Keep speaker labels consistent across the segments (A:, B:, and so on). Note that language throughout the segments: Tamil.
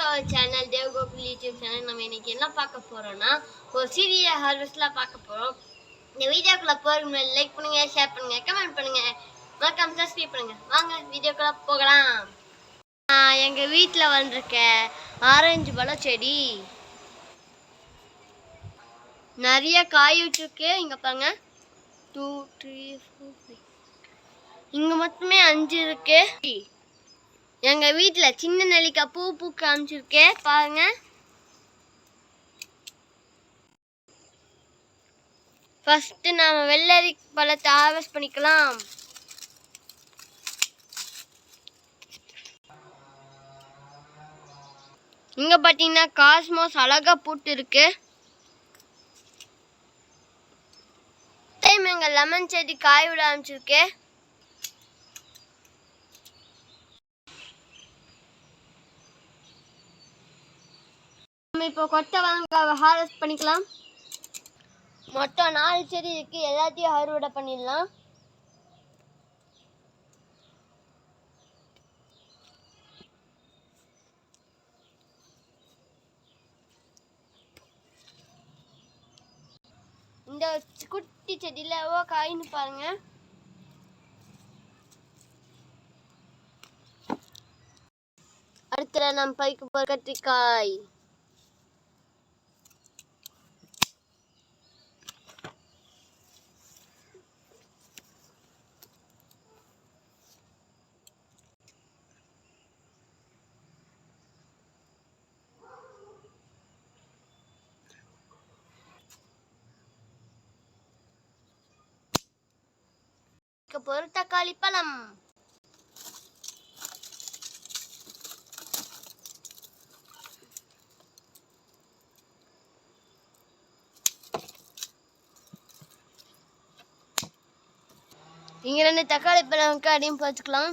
A: To our channel Dev Gokul YouTube channel நம்ம இன்னைக்கு என்ன பார்க்க போறோம்னா ஒரு சிறிய ஹார்வெஸ்ட்லாம் பார்க்க போறோம். இந்த வீடியோக்குள்ள போறதுக்கு முன்னாடி லைக் பண்ணுங்க ஷேர் பண்ணுங்க கமெண்ட் பண்ணுங்க. மறக்காம சப்ஸ்கிரைப் பண்ணுங்க. வாங்க வீடியோக்குள்ள போகலாம். எங்கள் எங்க வீட்டில் வந்திருக்க ஆரஞ்சு பழம் செடி. நிறைய காய் விட்டுருக்கு இங்க பாருங்க. டூ த்ரீ ஃபோர் ஃபைவ் இங்க மொத்தமே அஞ்சு இருக்கு. எங்க வீட்டில் சின்ன நெல்லிக்காய் பூ பூக்க காமிச்சிருக்கேன் பாருங்க. ஃபர்ஸ்ட் நாம வெள்ளரி பழத்தை ஹார்வெஸ்ட் பண்ணிக்கலாம். இங்க பார்த்தீங்கன்னா காஸ்மோஸ் அழகா பூட்டு இருக்கு டைம் எங்க லெமன் செடி காய் விட ஆரம்பிச்சிருக்கேன் நம்ம இப்போ கொட்டை வாங்க ஹார்வெஸ்ட் பண்ணிக்கலாம். மொத்தம் நாலு செடி இருக்கு எல்லாத்தையும் அறுவடை பண்ணிடலாம். இந்த குட்டி செடியில் ஓ காயின்னு பாருங்க. அடுத்த நம்ம பறிக்க போற கத்திரிக்காய். ஒரு தக்காளி பழம் இங்க ரெண்டு தக்காளி பழம் அடியும் பார்த்துக்கலாம்.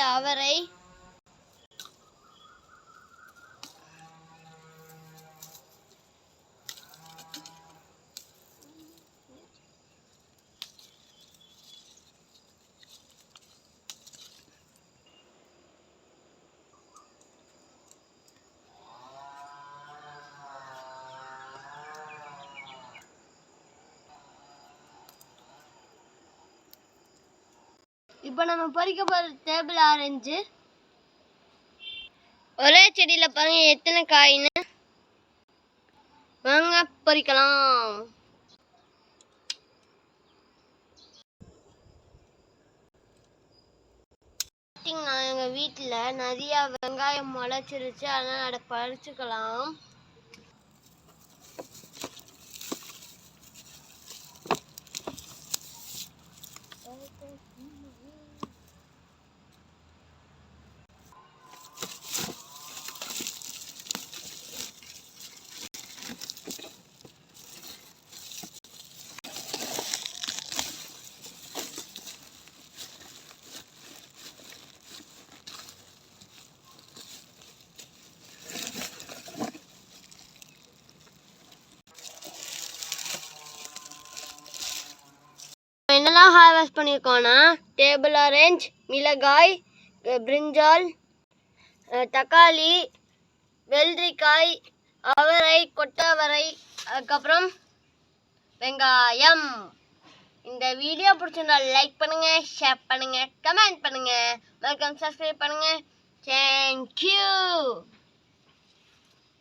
A: அவரை இப்போ நம்ம பறிக்க போகிற டேபிள் ஆரஞ்சு ஒரே செடியில் பாருங்க எத்தனை காயின்னு? வாங்க பறிக்கலாம். பார்த்தீங்கன்னா எங்கள் வீட்டில் நிறையா வெங்காயம் முளைச்சிருச்சு. அதனால் அதை பறிச்சுக்கலாம். என்னெல்லாம் ஹார்வெஸ்ட் பண்ணியிருக்கோன்னா டேபிள் ஆரஞ்ச் மிளகாய் பிரிஞ்சால் தக்காளி வெள்ளரிக்காய் அவரை கொட்டவரை அதுக்கப்புறம் வெங்காயம். இந்த வீடியோ பிடிச்சிருந்தா லைக் பண்ணுங்க ஷேர் பண்ணுங்க கமெண்ட் பண்ணுங்க. வெல்கம் சப்ஸ்கிரைப் பண்ணுங்க. தேங்க்யூ